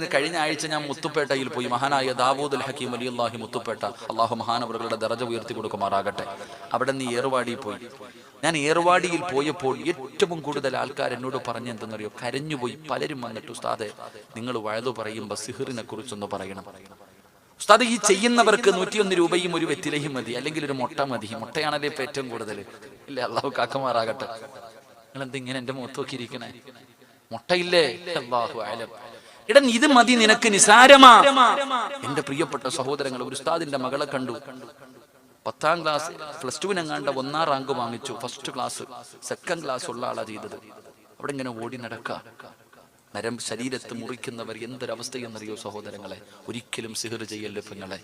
കഴിഞ്ഞ ആഴ്ച ഞാൻ മുത്തുപ്പേട്ടയിൽ പോയി. മഹാനായ ദാവൂദ് അൽ ഹക്കീം അലി അള്ളാഹി മുത്തുപ്പേട്ട. അള്ളാഹു മഹാനവറുകളുടെ ദറജ ഉയർത്തി കൊടുക്കുമാറാകട്ടെ. അവിടെ നിന്ന് ഏറുവാടിയിൽ പോയി. ഞാൻ ഏറുവാടിയിൽ പോയപ്പോൾ ഏറ്റവും കൂടുതൽ ആൾക്കാർ എന്നോട് പറഞ്ഞു എന്തെന്നറിയോ? കരഞ്ഞുപോയി. പലരും വന്നിട്ട് ഉസ്താദെ നിങ്ങൾ വഴുതു പറയുമ്പോൾ സിഹിറിനെ കുറിച്ചൊന്ന് പറയണം. ഉസ്താദ് ഈ ചെയ്യുന്നവർക്ക് നൂറ്റിയൊന്ന് രൂപയും ഒരു വെറ്റിലയും മതി. അല്ലെങ്കിൽ ഒരു മുട്ട മതി. മുട്ടയാണല്ലേ ഇപ്പൊ ഏറ്റവും കൂടുതൽ. ഇല്ലേ അള്ളാഹു കാക്കമാറാകട്ടെ. നിങ്ങൾ എന്തിങ്ങനെ എന്റെ മുഖത്ത് നോക്കിയിരിക്കണേ? മുട്ടയില്ലേ? അള്ളാഹു ആലം ഇടൻ ഇത് മതി നിനക്ക് നിസാരമാ. എന്റെ പ്രിയപ്പെട്ട സഹോദരങ്ങൾ ഒരു ഉസ്താദിന്റെ മകളെ കണ്ടു. പത്താം ക്ലാസ് പ്ലസ് ടുവിനെങ്ങാണ്ട് ഒന്നാം റാങ്ക് വാങ്ങിച്ചു. ഫസ്റ്റ് ക്ലാസ് സെക്കൻഡ് ക്ലാസ് ഉള്ള ആളാ ചെയ്തത്. അവിടെ ഇങ്ങനെ ഓടി നടക്ക. നരം ശരീരത്ത് മുറിക്കുന്നവർ എന്തൊരവസ്ഥയെന്നറിയോ സഹോദരങ്ങളെ? ഒരിക്കലും സിഹർ ചെയ്യല്ലേ പെങ്ങളെ?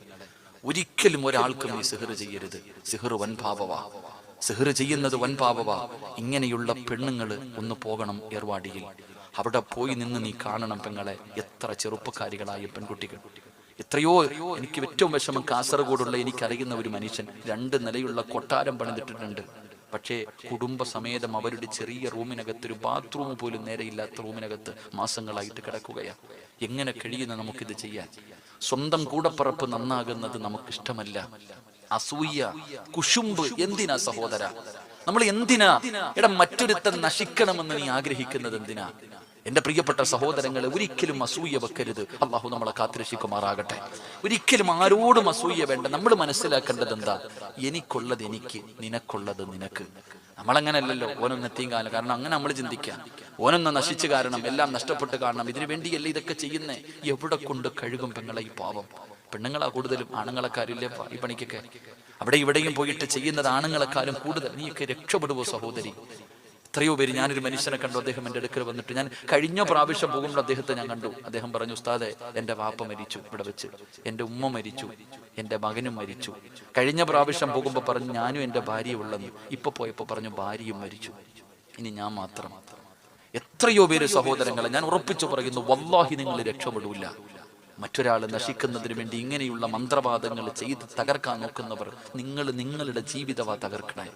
ഒരിക്കലും ഒരാൾക്കും ഈ സിഹർ ചെയ്യരുത്. സിഹർ വൻഭാവവാ സിഹർ ചെയ്യുന്നത് വൻപാപവാ ഇങ്ങനെയുള്ള പെണ്ണുങ്ങൾ ഒന്ന് പോകണം ഏർവാടിയിൽ. അവിടെ പോയി നിന്ന് നീ കാണണം പെങ്ങളെ. എത്ര ചെറുപ്പക്കാരികളായ പെൺകുട്ടികൾ. എത്രയോ എനിക്ക് ഏറ്റവും വിഷമം കാസർഗോഡുള്ള എനിക്കറിയുന്ന ഒരു മനുഷ്യൻ. രണ്ട് നിലയുള്ള കൊട്ടാരം പണിതിട്ടിട്ടുണ്ട്. പക്ഷേ കുടുംബസമേതം അവരുടെ ചെറിയ റൂമിനകത്ത് ഒരു ബാത്റൂം പോലും നേരെയില്ലാത്ത റൂമിനകത്ത് മാസങ്ങളായിട്ട് കിടക്കുകയാണ് എങ്ങനെ കഴിയുന്ന നമുക്കിത് ചെയ്യാൻ? സ്വന്തം കൂടപ്പറപ്പ് നന്നാകുന്നത് നമുക്കിഷ്ടമല്ല. അസൂയ കുശുമ്പ് എന്തിനാ സഹോദര? നമ്മൾ എന്തിനാ? എടാ മറ്റൊരുത്തൻ നശിക്കണമെന്ന് നീ ആഗ്രഹിക്കുന്നത് എന്തിനാ? എന്റെ പ്രിയപ്പെട്ട സഹോദരങ്ങളെ ഒരിക്കലും അസൂയ വെക്കരുത്. അള്ളാഹു നമ്മളെ കാത്തിരക്ഷിക്കുമാറാകട്ടെ. ഒരിക്കലും ആരോടും അസൂയ വേണ്ട. നമ്മൾ മനസ്സിലാക്കേണ്ടത് എന്താ? എനിക്കുള്ളത് എനിക്ക് നിനക്കുള്ളത് നിനക്ക്. നമ്മളങ്ങനല്ലല്ലോ. ഓനൊന്ന് എത്തിയും കാലം. കാരണം അങ്ങനെ നമ്മൾ ചിന്തിക്കാം. ഓനൊന്ന് നശിച്ചു കാരണം എല്ലാം നഷ്ടപ്പെട്ട് കാണണം ഇതിനു വേണ്ടിയല്ലേ ഇതൊക്കെ ചെയ്യുന്നേ? എവിടെ കൊണ്ട് കഴുകും പെങ്ങളെ ഈ പാവം? പെണ്ണുങ്ങളാ കൂടുതലും ആണുങ്ങളെക്കാരില്ലേ? ഈ പണിക്കൊക്കെ. അവിടെ ഇവിടെയും പോയിട്ട് ചെയ്യുന്നത് ആണുങ്ങളെക്കാളും കൂടുതൽ. നീയൊക്കെ രക്ഷപ്പെടുവോ സഹോദരി? എത്രയോ പേര് ഞാനൊരു മനുഷ്യനെ കണ്ടു അദ്ദേഹം എന്റെ അടുക്കൽ വന്നിട്ട് ഞാൻ കഴിഞ്ഞ പ്രാവശ്യം പോകുമ്പോൾ അദ്ദേഹത്തെ ഞാൻ കണ്ടു. അദ്ദേഹം പറഞ്ഞു ഉസ്താദെ എന്റെ വാപ്പ മരിച്ചു ഇവിടെ വെച്ച്. എന്റെ ഉമ്മ മരിച്ചു. എന്റെ മകനും മരിച്ചു. കഴിഞ്ഞ പ്രാവശ്യം പോകുമ്പോൾ പറഞ്ഞു ഞാനും എന്റെ ഭാര്യ ഉള്ളെന്ന്. ഇപ്പൊ പോയപ്പോൾ പറഞ്ഞു ഭാര്യയും മരിച്ചു. ഇനി ഞാൻ മാത്രം. എത്രയോ പേര് സഹോദരങ്ങളെ ഞാൻ ഉറപ്പിച്ചു പറയുന്നു വല്ലാഹി നിങ്ങൾ രക്ഷപ്പെടൂല. മറ്റൊരാൾ നശിക്കുന്നതിന് വേണ്ടി ഇങ്ങനെയുള്ള മന്ത്രവാദങ്ങൾ ചെയ്ത് തകർക്കാൻ നോക്കുന്നവർ നിങ്ങൾ നിങ്ങളുടെ ജീവിതവാ തകർക്കണേ.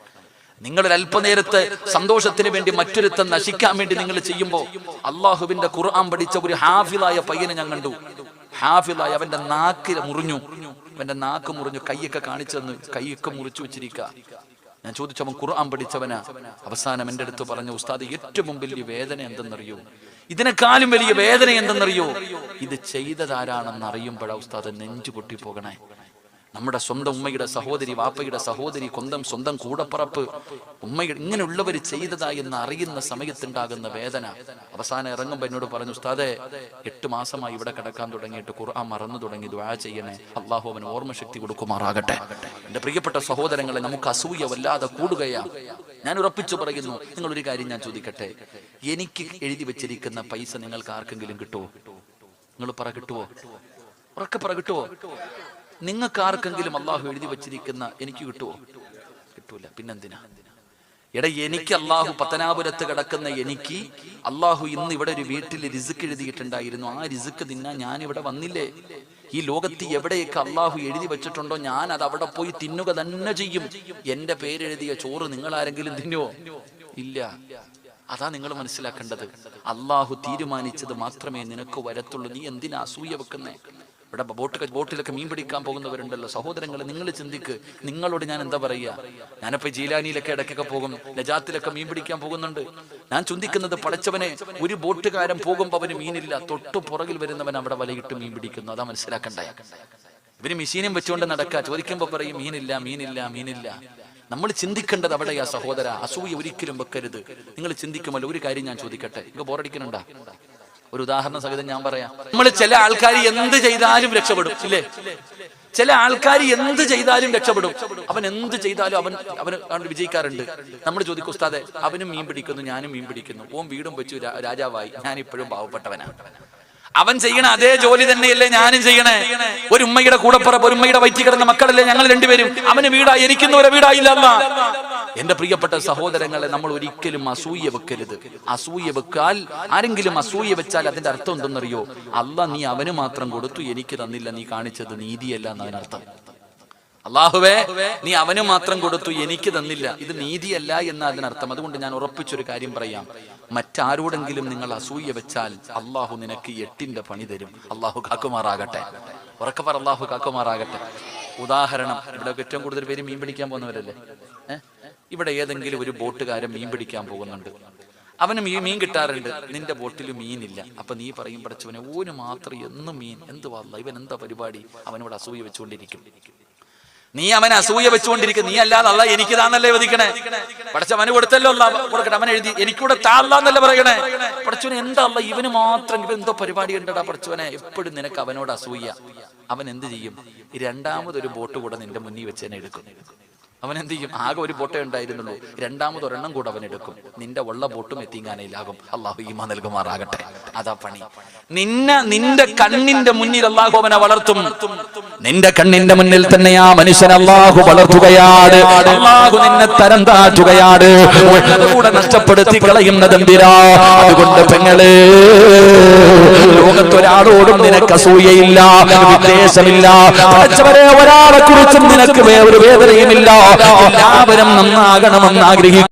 നിങ്ങളൊരു അല്പനേരത്തെ സന്തോഷത്തിന് വേണ്ടി മറ്റൊരുത്തൻ നശിക്കാൻ വേണ്ടി നിങ്ങൾ ചെയ്യുമ്പോൾ അള്ളാഹുവിന്റെ ഖുർആൻ പഠിച്ച ഒരു ഹാഫിലായ പയ്യനെ ഞാൻ കണ്ടു. ഹാഫിലായ അവന്റെ നാക്ക് മുറിഞ്ഞു. അവന്റെ നാക്ക് മുറിഞ്ഞു കൈയൊക്കെ കാണിച്ചു തന്നു. കൈയൊക്കെ മുറിച്ചു വെച്ചിരിക്കുക ഞാൻ ചോദിച്ചു അവൻ ഖുർആൻ പഠിച്ചവനാ? അവസാനം എന്റെ അടുത്ത് പറഞ്ഞു ഉസ്താദ് ഏറ്റവും വലിയ വേദന എന്തെന്നറിയോ? ഇതിനെക്കാളും വലിയ വേദന എന്തെന്നറിയോ? ഇത് ചെയ്തതാരാണെന്ന് അറിയുമ്പോഴാ ഉസ്താദ് നെഞ്ചു പൊട്ടി പോകണേ നമ്മുടെ സ്വന്തം ഉമ്മയുടെ സഹോദരി വാപ്പയുടെ സഹോദരി കൊന്തം സ്വന്തം കൂടപ്പറപ്പ്. ഉമ്മയുടെ ഇങ്ങനെയുള്ളവർ ചെയ്തതാ എന്ന് അറിയുന്ന സമയത്തുണ്ടാകുന്ന വേദന. അവസാനം ഇറങ്ങുമ്പോൾ എന്നോട് പറഞ്ഞു ഉസ്താദെ എട്ട് മാസമായി ഇവിടെ കിടക്കാൻ തുടങ്ങിയിട്ട് ഖുർആൻ മറന്നു തുടങ്ങി ദ്വാ ചെയ്യണേ. അള്ളാഹു അവന് ഓർമ്മശക്തി കൊടുക്കുമാറാകട്ടെ. എന്റെ പ്രിയപ്പെട്ട സഹോദരങ്ങളെ നമുക്ക് അസൂയ വല്ലാതെ കൂടുകയാ. ഞാൻ ഉറപ്പിച്ചു പറയുന്നു നിങ്ങൾ ഒരു കാര്യം ഞാൻ ചോദിക്കട്ടെ. എനിക്ക് എഴുതി വെച്ചിരിക്കുന്ന പൈസ നിങ്ങൾക്ക് ആർക്കെങ്കിലും കിട്ടുമോ നിങ്ങൾ പറ കിട്ടുമോ ഉറക്കെ പറ കിട്ടുമോ നിങ്ങൾക്ക് ആർക്കെങ്കിലും അള്ളാഹു എഴുതി വെച്ചിരിക്കുന്ന എനിക്ക് കിട്ടുമോ കിട്ടൂല. പിന്നെന്തിനാ? എടാ എനിക്ക് അള്ളാഹു പത്തനാപുരത്ത് കിടക്കുന്ന എനിക്ക് അള്ളാഹു ഇന്ന് ഇവിടെ ഒരു വീട്ടിൽ റിസുക്ക് എഴുതിയിട്ടുണ്ടായിരുന്നു. ആ റിസുക്ക് തിന്നാൻ ഞാൻ ഇവിടെ വന്നില്ലേ? ഈ ലോകത്ത് എവിടെയൊക്കെ അള്ളാഹു എഴുതി വെച്ചിട്ടുണ്ടോ ഞാൻ അത് അവിടെ പോയി തിന്നുക തന്നെ ചെയ്യും. എന്റെ പേരെഴുതിയ ചോറ് നിങ്ങൾ ആരെങ്കിലും തിന്നുവോ? ഇല്ല. അതാ നിങ്ങൾ മനസ്സിലാക്കേണ്ടത്. അള്ളാഹു തീരുമാനിച്ചത് മാത്രമേ നിനക്ക് വരത്തുള്ളൂ. നീ എന്തിനാ അസൂയ വെക്കുന്നേ? ഇവിടെ ബോട്ട് ബോട്ടിലൊക്കെ മീൻ പിടിക്കാൻ പോകുന്നവരുണ്ടല്ലോ. സഹോദരങ്ങൾ നിങ്ങൾ ചിന്തിക്ക്. നിങ്ങളോട് ഞാൻ എന്താ പറയുക ഞാനിപ്പോ ജീലാനിയിലൊക്കെ ഇടയ്ക്കൊക്കെ പോകും. നജാത്തിലൊക്കെ മീൻ പിടിക്കാൻ പോകുന്നുണ്ട്. ഞാൻ ചിന്തിക്കുന്നത് പടച്ചവനെ ഒരു ബോട്ടുകാരൻ പോകുമ്പോൾ അവന് മീനില്ല. തൊട്ടു പുറകിൽ വരുന്നവൻ അവിടെ വലയിട്ട് മീൻ പിടിക്കുന്നു. അതാ മനസ്സിലാക്കണ്ടേ? ഇവർ മെഷീനും വെച്ചുകൊണ്ട് നടക്കുക ചോദിക്കുമ്പോ പറയും മീനില്ല മീനില്ല മീനില്ല. നമ്മൾ ചിന്തിക്കേണ്ടത് അവിടെയാ സഹോദര. അസൂയ ഒരിക്കലും വെക്കരുത്. നിങ്ങൾ ചിന്തിക്കുമല്ലോ. ഒരു കാര്യം ഞാൻ ചോദിക്കട്ടെ? ഇങ്ങ് ബോറടിക്കുന്നുണ്ടാ? ഒരു ഉദാഹരണ സഹിതം ഞാൻ പറയാം. നമ്മൾ ചില ആൾക്കാർ എന്ത് ചെയ്താലും രക്ഷപ്പെടും ഇല്ലേ? ചില ആൾക്കാർ എന്ത് ചെയ്താലും രക്ഷപ്പെടും. അവൻ എന്ത് ചെയ്താലും അവൻ അവൻ വിജയിക്കാറുണ്ട്. നമ്മൾ ചോദിക്കും ഉസ്താദെ അവനും മീൻ പിടിക്കുന്നു ഞാനും മീൻ പിടിക്കുന്നു. ഓം വീടും വെച്ചു രാജാവായി. ഞാൻ ഇപ്പോഴും പാവപ്പെട്ടവനാണ് അവൻ ചെയ്യണ അതേ ജോലി തന്നെയല്ലേ ഞാനും ചെയ്യണേ. ഒരു ഉമ്മയുടെ കൂടപ്പുറപ്പ് ഒരു ഉമ്മയുടെ വയറ്റി കിടന്ന മക്കളല്ലേ ഞങ്ങൾ രണ്ടുപേരും. അവന് വീടായി ഇരിക്കുന്നവരെ വീടായില്ല. എന്റെ പ്രിയപ്പെട്ട സഹോദരങ്ങളെ നമ്മൾ ഒരിക്കലും അസൂയ വെക്കരുത്. അസൂയ വെക്കാൽ ആരെങ്കിലും അസൂയ വെച്ചാൽ അതിന്റെ അർത്ഥം എന്തെന്നറിയോ? അല്ല നീ അവന് മാത്രം കൊടുത്തു എനിക്ക് തന്നില്ല നീ കാണിച്ചത് നീതിയല്ല എന്നതിനർത്ഥം അള്ളാഹുവേ നീ അവന് മാത്രം കൊടുത്തു എനിക്ക് തന്നില്ല. ഇത് നീതിയല്ല എന്ന അതിനർത്ഥം അതുകൊണ്ട് ഞാൻ ഉറപ്പിച്ചൊരു കാര്യം പറയാം. മറ്റാരോടെങ്കിലും നിങ്ങൾ അസൂയ വെച്ചാൽ അള്ളാഹു നിനക്ക് എട്ടിന്റെ പണി തരും. അള്ളാഹു കാക്കുമാറാകട്ടെ. ഉറക്കെ പറ അള്ളാഹു കാക്കുമാറാകട്ടെ. ഉദാഹരണം ഇവിടെ ഏറ്റവും കൂടുതൽ പേര് മീൻ പിടിക്കാൻ പോകുന്നവരല്ലേ? ഇവിടെ ഏതെങ്കിലും ഒരു ബോട്ടുകാരൻ മീൻ പിടിക്കാൻ പോകുന്നുണ്ട്. അവന് മീൻ മീൻ കിട്ടാറുണ്ട്. നിന്റെ ബോട്ടിൽ മീനില്ല. അപ്പൊ നീ പറയും പഠിച്ചവനെ ഓന് മാത്രം എന്നും മീൻ എന്ത് വല്ല ഇവൻ എന്താ പരിപാടി? അവനോട് അസൂയ വെച്ചുകൊണ്ടിരിക്കും. നീ അവനെ അസൂയ വെച്ചുകൊണ്ടിരിക്കും. നീ അല്ലാതെ അല്ല എനിക്ക് താന്നല്ലേ വധിക്കണേ? പഠിച്ച അവന് കൊടുത്തല്ലോ അല്ല കൊടുക്കട്ടെ അവൻ എഴുതി. എനിക്കൂടെ താന്നല്ലേ പറയണേ? പഠിച്ചവന് എന്താ അല്ല ഇവന് മാത്രം ഇവൻ എന്തോ പരിപാടി ഉണ്ടടാ പടച്ചവനെ? എപ്പോഴും നിനക്ക് അവനോട് അസൂയ. അവൻ എന്ത് ചെയ്യും? രണ്ടാമതൊരു ബോട്ട് കൂടെ നിന്റെ മുന്നിൽ വെച്ച് തന്നെ എടുക്കും. അവൻ എന്ത് ചെയ്യും? ആകെ ഒരു ബോട്ടേ ഉണ്ടായിരുന്നുള്ളൂ. രണ്ടാമത് ഒരെണ്ണം കൂടെ അവൻ എടുക്കും. നിന്റെ ഉള്ള ബോട്ടും എത്തിങ്ങാനയിലാകും അള്ളാഹു ഈമ നൽകുമാറാകട്ടെ. അതാ പണി. നിന്നെ നിന്റെ കണ്ണിന്റെ മുന്നിൽ അള്ളാഹു അവനെ വളർത്തും. നിന്റെ കണ്ണിന്റെ മുന്നിൽ തന്നെ ആ മനുഷ്യൻ അള്ളാഹു വളർത്തുകയാണ് അള്ളാഹു നിന്നെ തരം താറ്റുകയാണ് കൂടെ നഷ്ടപ്പെടുത്തി കളയുന്നതെന്തിനാ അതുകൊണ്ട് പെങ്ങളെ ലോകത്തൊരാളോടും നിനക്ക് അസൂയയില്ല വിദ്വേഷമില്ല. പഠിച്ചവരെ ഒരാളെ കുറിച്ചും നിനക്ക് വേറൊരു വേദനയുമില്ല. എല്ലാവരും നന്നാകണമെന്ന് ആഗ്രഹിക്കും